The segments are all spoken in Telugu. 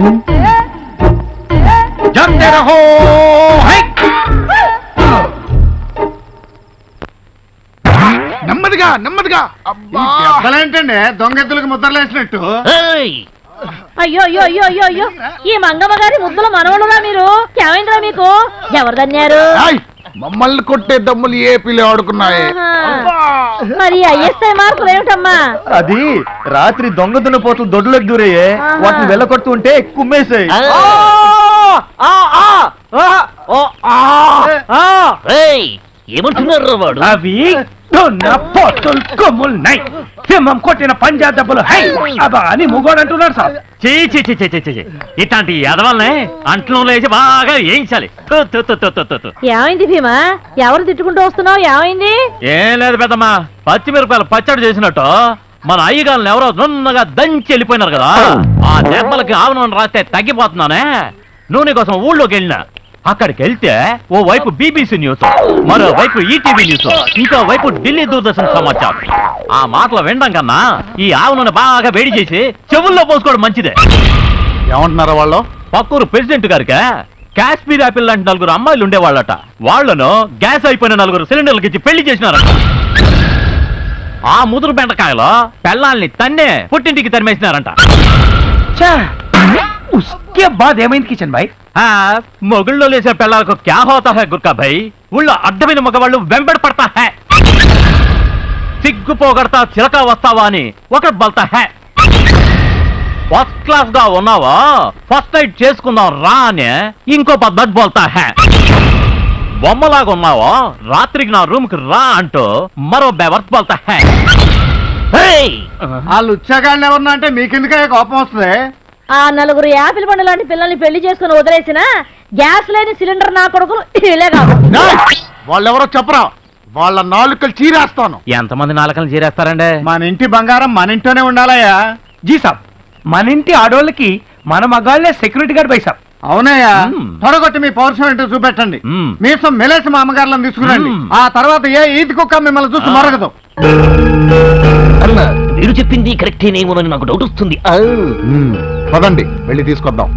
జంతే రహో హై నెమ్మదిగా నెమ్మదిగా. అబ్బా. ఏంటండి దొంగెత్తులకు ముద్రలేసినట్టు. అయ్యో అయ్యో అయ్యో అయ్యో అయ్యో. ఈ మంగమ్మ గారి ముద్దుల మనవడురా మీరు. ఏమైందిరా మీకు. ఎవరు దన్యారు ఏయ్, మమ్మల్ని కొట్టే దమ్ములు ఏ పిల్లి ఆడుకున్నాయి. మరి ఐఎస్ఐ మార్కులు ఏమిటమ్మా? అది రాత్రి దొంగ పోతులు దొడ్లోకి దూరయ్యే. వాటిని వెళ్ళకొడుతూ ఉంటే కుమ్మేసాయి ఏమంటున్నారు వాడు? అవి దొన్న పోతులు కొమ్ములున్నాయి సింహం కొట్టిన పంజా దెబ్బలు హై. అబ్బా అని ముగోడు అంటున్నాడు సార్. చీ చీ చీ చీ చీ. ఇట్లాంటి ఎదవల్ని అంట్లో లేచి బాగా వేయించాలి. ఏమైంది భీమా? ఎవరు తిట్టుకుంటూ వస్తున్నావు? ఏమైంది? ఏం లేదు పెద్దమ్మా. పచ్చిమిరపకాయలు పచ్చడి చేసినట్టు మన అయ్యగాళ్ళని ఎవరో నున్నగా దంచి వెళ్ళిపోయినారు కదా. ఆ దెబ్బలకి ఆవనం రాస్తే తగ్గిపోతున్నానే. నూనె కోసం ఊళ్ళోకి వెళ్ళినా. అక్కడికి వెళ్తే ఓ వైపు బీబీసీ న్యూస్ మరో వైపు ఈటీవీ న్యూస్ ఇంకో వైపు ఢిల్లీ దూరదర్శన్ సమాచారం. ఆ మాటలు వినడం కన్నా ఈ ఆవనూనె బాగా వేడి చేసి చెవుల్లో పోసుకోవడం మంచిదే. ఏమంటున్నారా వాళ్ళు? పక్కూరు ప్రెసిడెంట్ గారికి కాశ్మీర్ యాపిల్ లాంటి నలుగురు అమ్మాయిలు ఉండేవాళ్ళట. వాళ్ళను గ్యాస్ అయిపోయిన నలుగురు సిలిండర్లకి ఇచ్చి పెళ్ళి చేసినారట. ఆ ముదురు బెండకాయలో పెళ్ళాల్ని తన్నే పుట్టింటికి తరిమేసినారంట. బాద్ ఏమైంది కిచెన్ బాయ్? మొగుళ్ళో లేసే పెళ్ళాలకు క్యా హోతా హై గుర్కా భయ్ ఊళ్ళో అడ్డమైన మగవాళ్ళు వెంబడి పడతా హై. సిగ్గు పోగొడతా చిలక వస్తావా అని ఒకటి బల్తా హై. ఫస్ట్ క్లాస్గా ఉన్నావా? ఫస్ట్ నైట్ చేసుకుందాం రా అని ఇంకో పద్ధతి బోల్తా హై. బొమ్మలాగా ఉన్నావా? రాత్రికి నా రూమ్కి రా అంటూ మరో బెవర్త్ బోల్తా హై. హేయ్! ఆ లుచ్చాగాళ్ళని ఎవరన్నా అంటే మీకెందుకే కోపం వస్తుంది? ఆ నలుగురు యాపిల్ పండు లాంటి పిల్లల్ని పెళ్ళి చేసుకుని వదిలేసిన గ్యాస్ లేని సిలిండర్ నా కొడుకులు ఇలే వాళ్ళెవరో చెప్పరా. వాళ్ళ నాలుకలు చీరేస్తాను. ఎంతమంది నాలుకలు చేరేస్తారండి? మన ఇంటి బంగారం మన ఇంట్లోనే ఉండాలయ్యా. జీ సాబ్ మన ఇంటి ఆడోళ్ళకి మన మగాళ్ళే సెక్యూరిటీ గార్డ్ బై సాబ్. అవునయ్యా. తొడగొట్టి మీ పౌరుషం ఏంటో చూపెట్టండి. మీసం మెలేసి మా అమ్మగారులను తీసుకురండి. ఆ తర్వాత ఏ ఈది కుక్క మిమ్మల్ని చూసి మరగదు. అన్న మీరు చెప్పింది కరెక్టేనేమోనని నాకు డౌట్ వస్తుంది. పదండి వెళ్ళి తీసుకొద్దాం.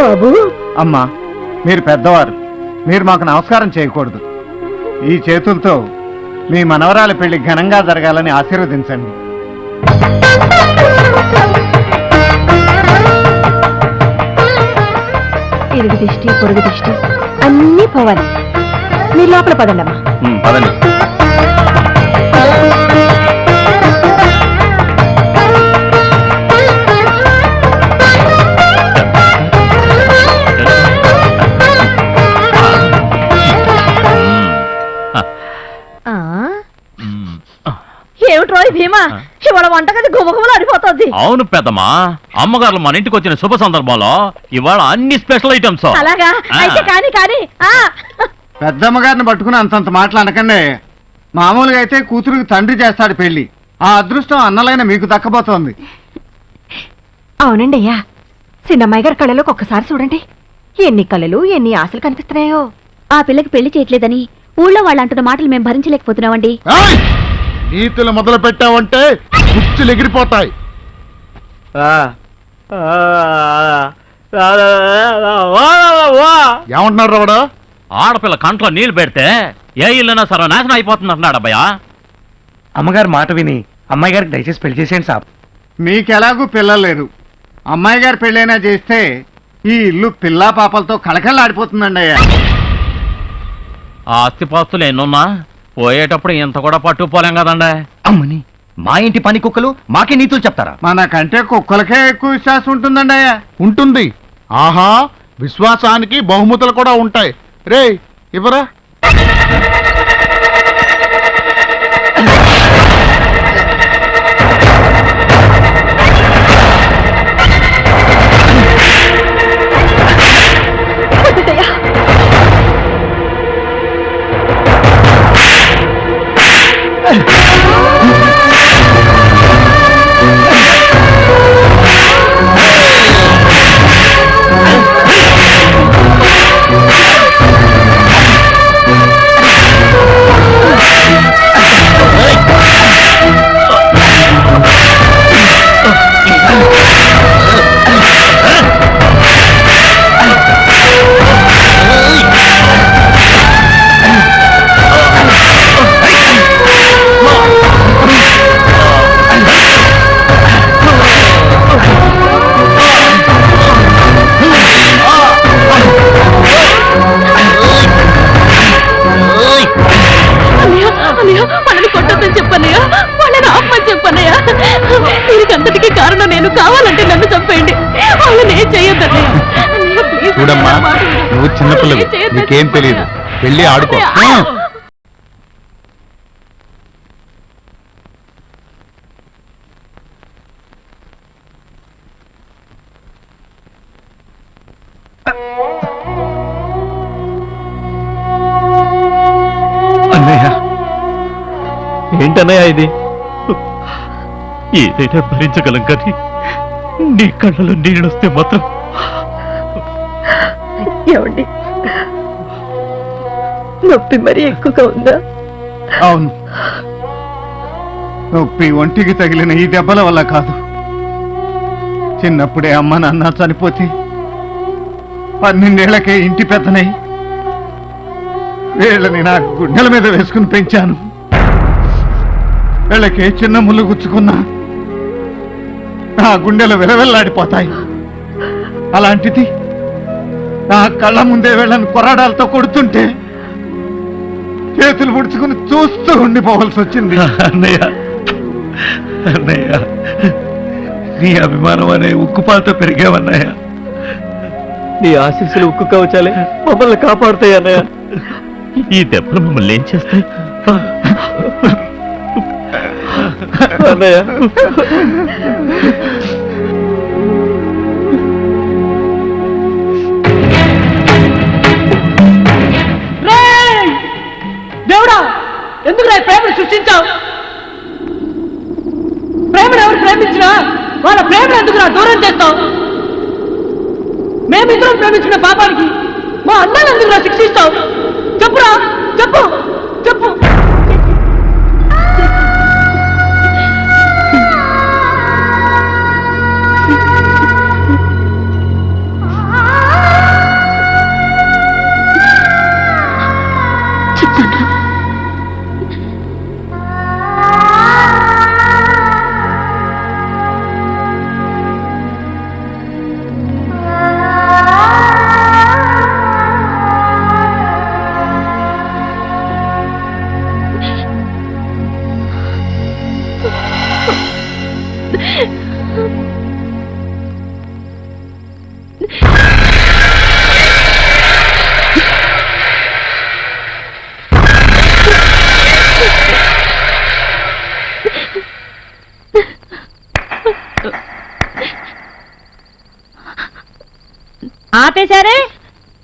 బాబు. అమ్మా మీరు పెద్దవారు. మీరు మాకు నమస్కారం చేయకూడదు. ఈ చేతులతో మీ మనవరాల పెళ్ళి ఘనంగా జరగాలని ఆశీర్వదించండి. ఇరుగు దిష్టి పొరుగు దిష్టి అన్నీ పోవాలి. మీరు లోపల పదండమ్మా. పదండి. భీమా ఇవాళ వంటగది గుమగుమలు అడిపోతుంది అవును పెద్దమ్మా అమ్మగారు మన ఇంటికి వచ్చిన శుభ సందర్భంలో ఇవాళ అన్ని స్పెషల్ ఐటమ్స్. అలాగా? అయితే కానీ కానీ ఆ. పెద్దమ్మ గారిని పట్టుకుని అంతంత మాటలు అనకండి మామూలుగా అయితే కూతురుకి తండ్రి చేస్తాడు పెళ్ళి ఆ అదృష్టం అన్నలైన మీకు దక్కబోతోంది. అవునండి అయ్యా. చిన్నమ్మాయి గారి కళ్ళలోకి ఒక్కసారి చూడండి. ఎన్ని కళలు ఎన్ని ఆశలు కనిపిస్తున్నాయో. ఆ పిల్లకి పెళ్ళి చేయట్లేదని ఊళ్ళో వాళ్ళు అంటున్న మాటలు మేము భరించలేకపోతున్నామండి. నీతులు మొదలు పెట్టావంటే కుచ్చులు ఎగిరిపోతాయి ఏమంటున్నారు రావడా ఆడపిల్ల కంట్లో నీళ్ళు పెడితే ఏ ఇల్లైనా సరే నాశనం అయిపోతుంది అంటున్నాడు అబ్బాయా అమ్మగారు మాట విని అమ్మాయి గారికి దయచేసి పెళ్ళి చేసేయండి సాబ్. మీకెలాగూ పిల్లలు లేరు. అమ్మాయి గారి పెళ్ళైనా చేస్తే ఈ ఇల్లు పిల్లా పాపలతో కళకళలాడిపోతుందండి అయ్యా. ఆ ఆస్తిపాస్తులు ఎన్నున్నా పోయేటప్పుడు ఇంత కూడా పట్టుకుపోలేం కదండి. అమ్మని. మా ఇంటి పని కుక్కలు మాకే నీతులు చెప్తారా? మనకంటే కుక్కలకే ఎక్కువ విశ్వాసం ఉంటుందండి అయ్యా. ఉంటుంది. ఆహా విశ్వాసానికి బహుమతులు కూడా ఉంటాయి. రే ఇవరా చేయొద్దని నీకేం తెలియదు. వెళ్ళి ఆడుకో. అన్నయ్య. ఏంటన్నయ్య ఇది? ఏదైనా భరించగలం కానీ నీ కళ్ళలో నీళ్ళొస్తే మాత్రం ఏమండి? నొప్పి మరీ ఎక్కువగా ఉందా? అవును. నొప్పి ఒంటికి తగిలిన ఈ దెబ్బల వల్ల కాదు. చిన్నప్పుడే అమ్మ నాన్న చనిపోతే పన్నెండేళ్ళకే ఇంటి పెద్దనై వీళ్ళని నా గుండెల మీద వేసుకుని పెంచాను. వీళ్ళకి చిన్న ముళ్ళు గుచ్చుకున్నా నా గుండెలు విలవెల్లాడిపోతాయి. అలాంటిది నా కళ్ళ ముందే వీళ్ళని కొరాడాలతో కొడుతుంటే చేతులు ముడుచుకుని చూస్తూ ఉండిపోవాల్సి వచ్చింది. అన్నయ్య అన్నయ్య నీ అభిమానం అనే ఉక్కుపాలతో పెరిగావన్నయ్య. నీ ఆశీస్సులు ఉక్కు కవచాలే మమ్మల్ని కాపాడుతాయి అన్నయ్య. ఈ దెబ్బలు మమ్మల్ని ఏం చేస్తాయి? అన్నయ్య. ఎందుకు ప్రేమను సృష్టించావు. ప్రేమను ఎవరు ప్రేమించినా వాళ్ళ ప్రేమను ఎందుకు నా దూరం చేస్తావు? మేమిద్దరం ప్రేమించిన పాపానికి మా అన్నని ఎందుకు నా శిక్షిస్తావు? చెప్పురా చెప్పు. ఆపేశారే?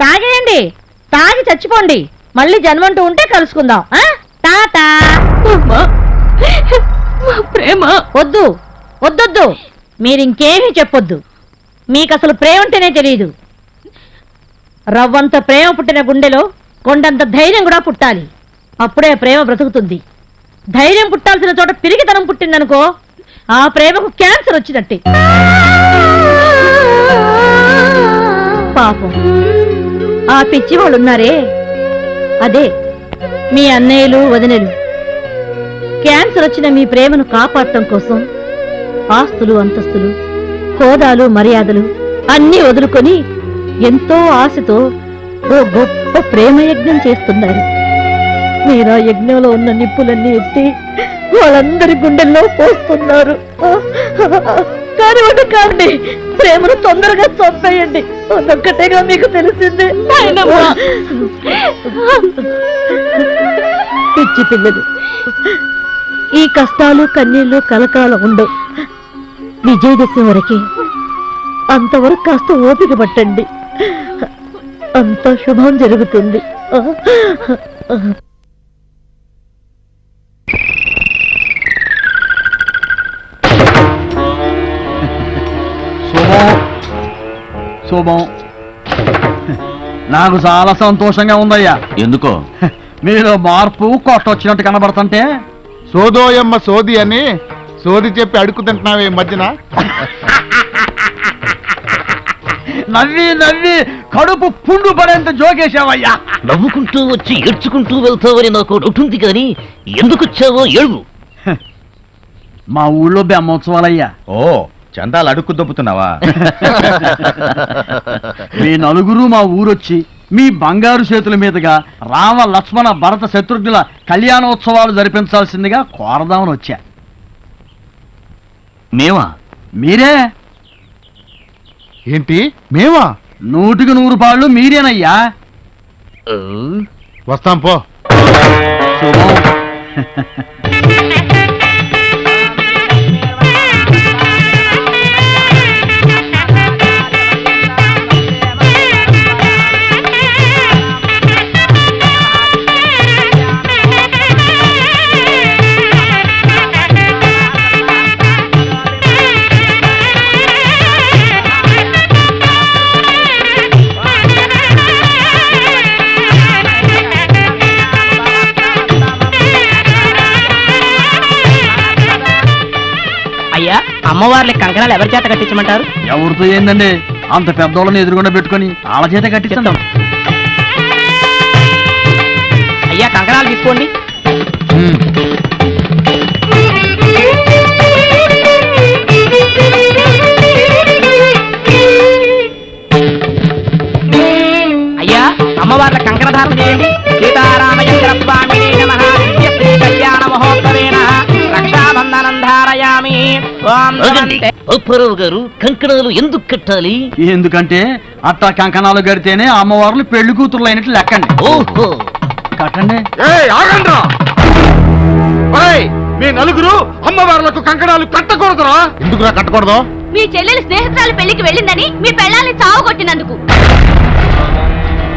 తాగేయండి. తాగి చచ్చిపోండి. మళ్ళీ జన్మంటూ ఉంటే కలుసుకుందాం. ఆ? టాటా ప్రేమ. వద్దు. వద్దొద్దు. మీరింకేమీ చెప్పొద్దు. మీకు అసలు ప్రేమ అంటేనే తెలియదు రవ్వంత ప్రేమ పుట్టిన గుండెలో కొండంత ధైర్యం కూడా పుట్టాలి. అప్పుడే ప్రేమ బ్రతుకుతుంది. ధైర్యం పుట్టాల్సిన చోట పిరిగితనం పుట్టిందనుకో ఆ ప్రేమకు క్యాన్సర్ వచ్చినట్టే. పాపం. ఆ పిచ్చి వాళ్ళు ఉన్నారే అదే మీ అన్నయ్యలు వదినలు. క్యాన్సర్ వచ్చిన మీ ప్రేమను కాపాడటం కోసం ఆస్తులు అంతస్తులు హోదాలు మర్యాదలు అన్నీ వదులుకొని ఎంతో ఆశతో ఓ గొప్ప ప్రేమ యజ్ఞం చేస్తున్నారు. మీరు ఆ యజ్ఞంలో ఉన్న నిప్పులన్నీ ఎత్తి వాళ్ళందరి గుండెల్లో పోస్తున్నారు. కానివ్వండి కాండి ప్రేమను తొందరగా చంపేయండి. అదొక్కటేగా మీకు తెలిసింది. పిచ్చి పిల్లలు. ఈ కష్టాలు కన్నీళ్ళు కలకాలం ఉండవు. విజయదశమి వరకే అంతవరకు కాస్త ఓపిక పట్టండి. అంత శుభం జరుగుతుంది. శుభం. నాకు చాలా సంతోషంగా ఉందయ్యా. ఎందుకో? మీలో మార్పు కొట్టొచ్చినట్టు కనబడుతుంటే? సోదోయమ్మ సోది అని సోది చెప్పి అడుగు తింటున్నావే ఈ మధ్యన. నవ్వి నవ్వి కడుపు పుండు పడేంత జోకేశావయ్యా. నవ్వుకుంటూ వచ్చి ఏడ్చుకుంటూ వెళ్తావని నాకు ఉంటుంది కానీ ఎందుకు వచ్చావో ఏడు మా ఊళ్ళో బ్రహ్మోత్సవాలయ్యా. ఓ చందాలు అడుక్కు దొబ్బుతున్నావా? మీ నలుగురు మా ఊరొచ్చి మీ బంగారు చేతుల మీదుగా రామ లక్ష్మణ భరత శత్రుఘ్నుల కళ్యాణోత్సవాలు జరిపించాల్సిందిగా కోరదామని వచ్చా. మేమా మీరే? ఏంటి? మేమా నూటికి నూరు పాళ్ళు మీరేనయ్యా. వస్తాం పో. శుభం. అమ్మవార్లకి కంకణాలు ఎవరి చేత కట్టించమంటారు? ఎవరితో ఏందండి? అంత పెద్దోళ్ళని ఎదురుగుండా పెట్టుకొని వాళ్ళ చేత కట్టిస్తాం. అయ్యా కంకణాలు తీసుకోండి. అప్పారావు గారు కంకణాలు ఎందుకు కట్టాలి? ఎందుకంటే అట్టా కంకణాలు కడితేనే అమ్మవార్లు పెళ్ళి కూతుర్లు అయినట్లు లెక్కండి. ఓహో. కట్టండి. మీ నలుగురు అమ్మవార్లకు కంకణాలు కట్టకూడదురా. ఎందుకురా కట్టకూడదు? మీ చెల్లెలు స్నేహితురాలు పెళ్ళికి వెళ్ళిందని మీ పెళ్ళాన్ని చావగొట్టినందుకు.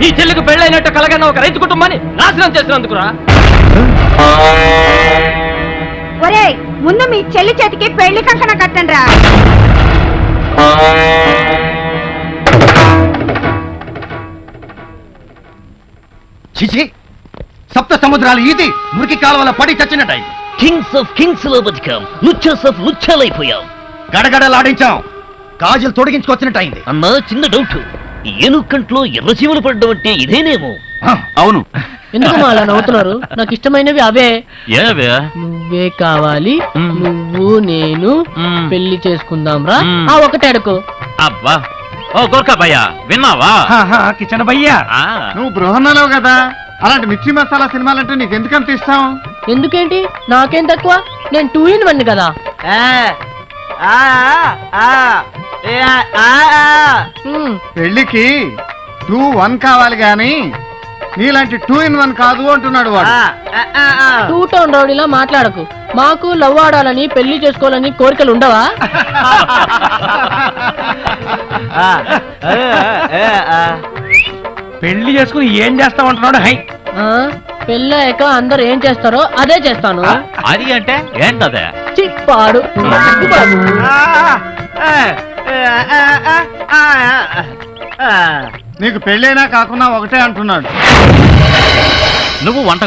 నీ చెల్లికి పెళ్ళైనట్టు కలగన్న ఒక రైతు కుటుంబాన్ని నాశనం చేసినందుకురా. ఒరే ముందు మీ చెల్లి చేతికి పెళ్ళి కంకణ కట్టండి రా. చిచి సప్త సముద్రాలు ఈది మురికి కాలువల పడి చచ్చినట్టాయి. కింగ్స్ ఆఫ్ కింగ్స్లో బతికాం. లుచ్చస్ ఆఫ్ లుచ్చాలైపోయాం గడగడలాడించాం. గాజులు తొడిగించుకొచ్చినట్టయింది. అన్నా చిన్న డౌట్. ఏనుకంట్లో ఎర్ర చీమలు పడ్డం అంటే ఇదేనేమో? అవును. ఎందుకు మా అలా నవ్వుతున్నారు? నాకు ఇష్టమైనవి అవే. ఏవే? నువ్వే కావాలి మ్మ్. నువ్వు నేను మ్మ్. పెళ్ళి చేసుకుందాం రా మ్మ్. ఆ ఒకటే అడుకో అబ్బా! ఓ గోర్ఖా భయ్య విన్నావా? కిచెన్ భయ్యా. ఆ, నువ్వు బృహన్నలేవు కదా. అలాంటి మిర్చి మసాలా సినిమాలంటే నీకు ఎందుకంత ఇష్టం? ఎందుకేంటి? నాకేం తక్కువ? నేను టూ ఇన్ వన్ కదా. పెళ్ళికి టూ వన్ కావాలి గాని నీలాంటి టూ ఇన్ వన్ కాదు అంటున్నాడు వాడు. టూ టౌన్ రౌడీలా మాట్లాడకు. మాకు లవ్ ఆడాలని పెళ్ళి చేసుకోవాలని కోరికలు ఉండవా? పెళ్ళి చేసుకుని ఏం చేస్తామంటున్నాడు? హై. ఆ, పెళ్ళాక అందరు ఏం చేస్తారో అదే చేస్తాను. అది అంటే ఏంటదే? చిప్పాడు నీకు పెళ్ళైనా కాకుండా ఒకటే అంటున్నాడు. నువ్వు వంట